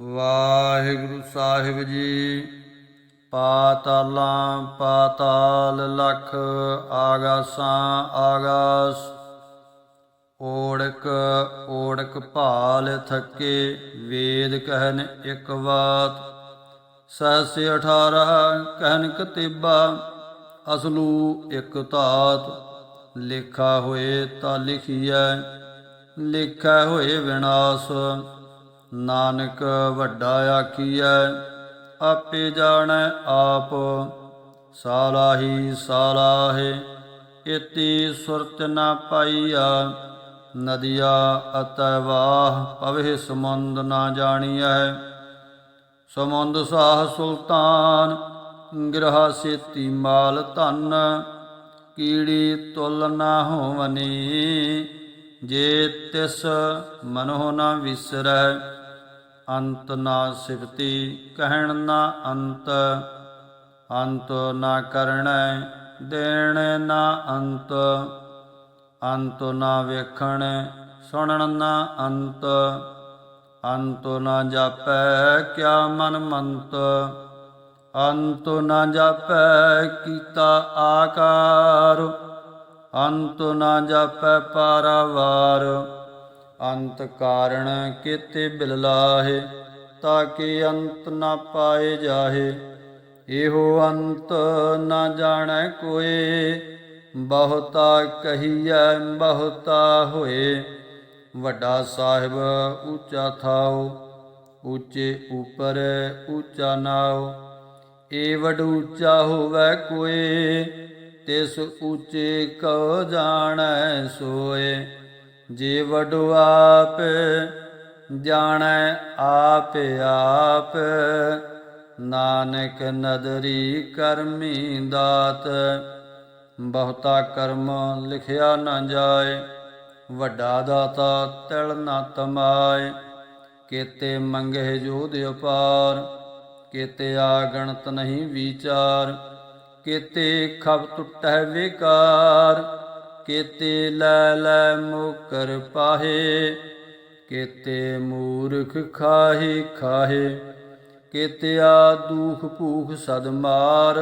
ਵਾਹਿਗੁਰੂ ਸਾਹਿਬ ਜੀ, ਪਾਤਾਲਾਂ ਪਾਤਾਲ ਲਖ ਆਗਾਸਾਂ ਆਗਾਸ। ਓੜਕ ਓੜਕ ਭਾਲ ਥੱਕੇ, ਵੇਦ ਕਹਿਨ ਇੱਕ ਬਾਤ ਸਹਸ 18 ਕਹਿਨ ਕਤੀਬਾ ਅਸਲੂ ਇੱਕ ਧਾਤ। ਲਿਖਾ ਹੋਏ ਤਾਂ ਲਿਖੀਐ, ਲਿਖਾ ਹੋਏ ਵਿਨਾਸ਼। ਨਾਨਕ ਵੱਡਾ ਆਖੀਐ, ਆਪੇ ਜਾਣੈ ਆਪ। ਸਾਲਾਹੀ ਸਾਲਾਹੇ, ਇਤੀ ਸੁਰਤ ਨ ਪਾਈਆ। ਨਦੀਆ ਅਤੈ ਵਾਹ ਪਵੇ ਸਮੁੰਦ ਨਾ ਜਾਣੀਐ। ਸਮੁੰਦ ਸਾਹ ਸੁਲਤਾਨ, ਗ੍ਰਹ ਸੇਤੀ ਮਾਲ ਧਨ। ਕੀੜੀ ਤੁਲ ਨਾ ਹੋਵਨੀ ਜੇ ਤਿਸ ਮਨੋ ਨਾ ਵਿਸਰੈ, ਅੰਤ ਨਾ ਸਿਫਤੀ ਕਹਿਣ ਨਾ ਅੰਤ ਅੰਤ ਨਾ ਕਰਣੈ ਦੇਣ ਨਾ ਅੰਤ ਅੰਤ ਨਾ ਵੇਖਣ, ਸੁਣਨ ਨਾ ਅੰਤ ਅੰਤ ਨਾ ਜਾਪੈ ਕਿਆ ਮਨ ਮੰਤ, ਅੰਤ ਨਾ ਜਾਪੈ ਕੀਤਾ ਆਕਾਰ। ਅੰਤ ਨਾ ਜਾਪੈ ਪਾਰਾਵਾਰ, ਅੰਤ ਕਾਰਣ ਕੀਤੇ ਬਿਲਲਾਹੇ ਤਾਂ ਕਿ ਅੰਤ ਨਾ ਪਾਏ ਜਾਹੇ। ਇਹੋ ਅੰਤ ਨਾ ਜਾਣੈ ਕੋਏ, ਬਹੁਤਾ ਕਹੀਐ ਬਹੁਤਾ ਹੋਏ। ਵੱਡਾ ਸਾਹਿਬ ਉੱਚਾ ਥਾਓ ਉੱਚੇ ਉਪਰ ਉੱਚਾ ਨਾਓ ਏ ਵਡ ਉੱਚਾ ਹੋਵੇ ਕੋਏ ਤਿਸ ਉੱਚੇ ਕਉ ਜਾਣੈ ਸੋਏ, ਜੇ ਵਡੋ ਆਪ ਜਾਣੈ, ਆਪ ਆਪ। ਨਾਨਕ ਨਦਰੀ ਕਰਮੀ ਦਾਤ, ਬਹੁਤਾ ਕਰਮ ਲਿਖਿਆ ਨਾ ਜਾਏ, ਵੱਡਾ ਦਾਤਾ ਤਿਲ ਨਾ ਤਮਾਏ। ਕੀਤੇ ਮੰਗੇ ਜੋਧ ਅਪਾਰ ਕੀਤੇ ਆਗਣਤ ਨਹੀਂ ਵਿਚਾਰ ਕੀਤੇ ਖਬ ਟੁੱਟੈ ਵਿਕਾਰ, ਕੀਤੇ ਲੈ ਲੈ ਮੁਕਰ ਪਾਹੇ, ਕੀਤੇ ਮੂਰਖ ਖਾਹੀ ਖਾਹੇ ਕੀਤਿਆ ਦੁਖ ਭੂਖ ਸਦ ਮਾਰ,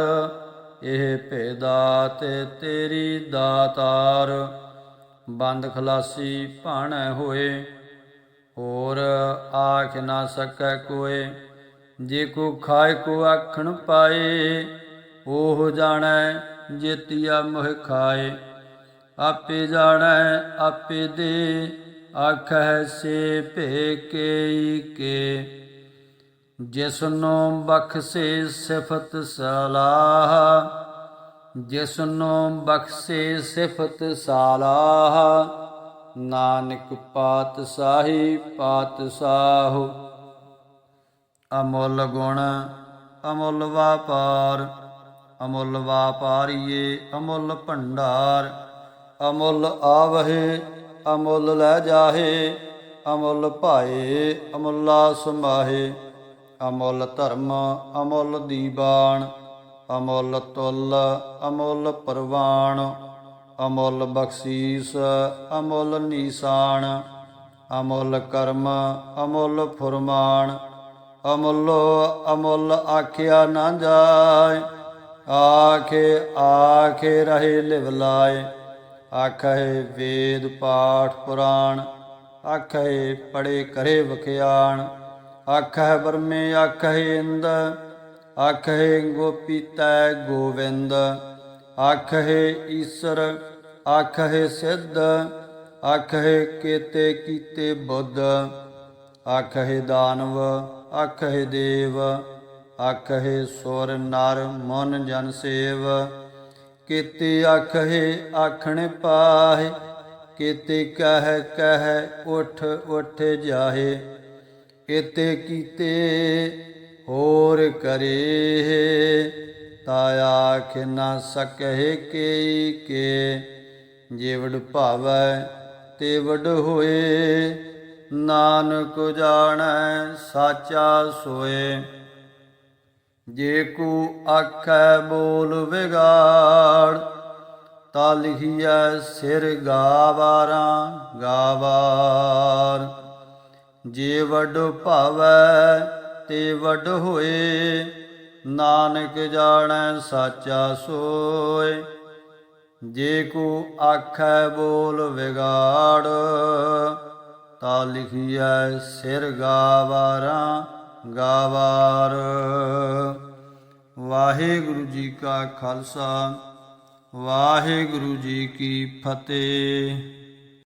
ਇਹ ਭੇਦਾਤ ਤੇਰੀ ਦਾਤਾਰ। ਬੰਦ ਖਲਾਸੀ ਭਾਣੈ ਹੋਏ, ਹੋਰ ਆਖ ਨਾ ਸਕੈ ਕੋਏ, ਜੇ ਕੋ ਖਾਏ ਕੋ ਆਖਣ ਪਾਏ ਉਹ ਜਾਣੈ ਜੇਤੀਆ ਮੋਹ ਖਾਏ। ਆਪੇ ਜਾਣੈ, ਆਪੇ ਦੇ ਆਖੈ ਸੇ ਭੇ ਕੇ ਕੇ ਜਿਸਨੋ ਬਖਸ਼ੇ ਸਿਫਤ ਸਲਾਹ, ਜਿਸਨੋ ਬਖਸ਼ੇ ਸਿਫਤ ਸਲਾਹ, ਨਾਨਕ ਪਾਤਸ਼ਾਹੀ ਪਾਤਸ਼ਾਹ ਅਮੁੱਲ ਗੁਣ, ਅਮੁੱਲ ਵਾਪਾਰ ਅਮੁੱਲ ਵਾਪਾਰੀਏ, ਅਮੁੱਲ ਭੰਡਾਰ। ਅਮੁੱਲ ਆਵਹਿ, ਅਮੁੱਲ ਲੈ ਜਾਹੇ। ਅਮੁੱਲ ਭਾਏ, ਅਮੁੱਲਾ ਸਮਾਹੇ। ਅਮੁੱਲ ਧਰਮ, ਅਮੁੱਲ ਦੀਬਾਨ। ਅਮੁੱਲ ਤੁਲ, ਅਮੁੱਲ ਪਰਵਾਨ। ਅਮੁੱਲ ਬਖਸ਼ੀਸ, ਅਮੁੱਲ ਨੀਸਾਨ। ਅਮੁੱਲ ਕਰਮ, ਅਮੁੱਲ ਫੁਰਮਾਨ। ਅਮੁੱਲ ਅਮੁੱਲ ਆਖਿਆ ਨਾ ਜਾਏ। ਆਖੇ ਆਖੇ ਰਹੇ ਲਿਵ ਲਾਏ। ਆਖੇ, ਵੇਦ, ਪਾਠ, ਪੁਰਾਣ। ਆਖੇ ਪੜੇ ਕਰੇ, ਵਖਿਆਣ। ਆਖੇ ਬਰਮੇ ਆਖੇ, ਇੰਦ। ਆਖੇ, ਗੋਪੀ ਤੈ, ਗੋਵਿੰਦ। ਆਖੇ, ਈਸ਼ਰ। ਆਖੇ, ਸਿੱਧ। ਆਖੇ, ਕੀਤੇ ਕੀਤੇ, ਬੁੱਧ। ਆਖੇ, ਦਾਨਵ। ਆਖੇ, ਦੇਵ। ਆਖੇ ਸੁਰ ਨਰ ਮਨ ਜਨ ਸੇਵ, ਕੀਤੇ ਆਖੇ ਆਖਣ ਪਾਹੇ, ਕੀਤੇ ਕਹਿ ਕਹਿ ਉਠ ਉਠ ਜਾਹੇ ਕੀਤੇ ਕੀਤੇ ਹੋਰ ਕਰੇ ਤਾਇਆ ਆਖ ਨਾ ਸਕਹਿ ਕੇ ਕੇ, ਜਿਵੜ ਭਾਵੈ ਤੇ ਵਡ ਹੋਏ, ਨਾਨਕ ਜਾਣੈ ਸਾਚਾ ਸੋਏ। ਜੇ ਕੋ ਆਖੈ ਬੋਲ ਵਿਗਾੜ ਤਾ ਲਿਖੀਐ ਸਿਰ ਗਾਵਾਰਾਂ ਗਾਵਾਰ। ਜੇ ਵੱਡ ਭਾਵੈ ਤੇ ਵੱਡ ਹੋਏ, ਨਾਨਕ ਜਾਣੈ ਸਾਚਾ ਸੋਏ। ਜੇ ਕੋ ਆਖੈ ਬੋਲ ਵਿਗਾੜ ਤਾ ਲਿਖੀਐ ਸਿਰ ਗਾਵਾਰਾਂ ਗਾਵਾਰ। ਵਾਹਿਗੁਰੂ ਜੀ ਕਾ ਖਾਲਸਾ ਵਾਹਿਗੁਰੂ ਜੀ ਕੀ ਫਤਿਹ।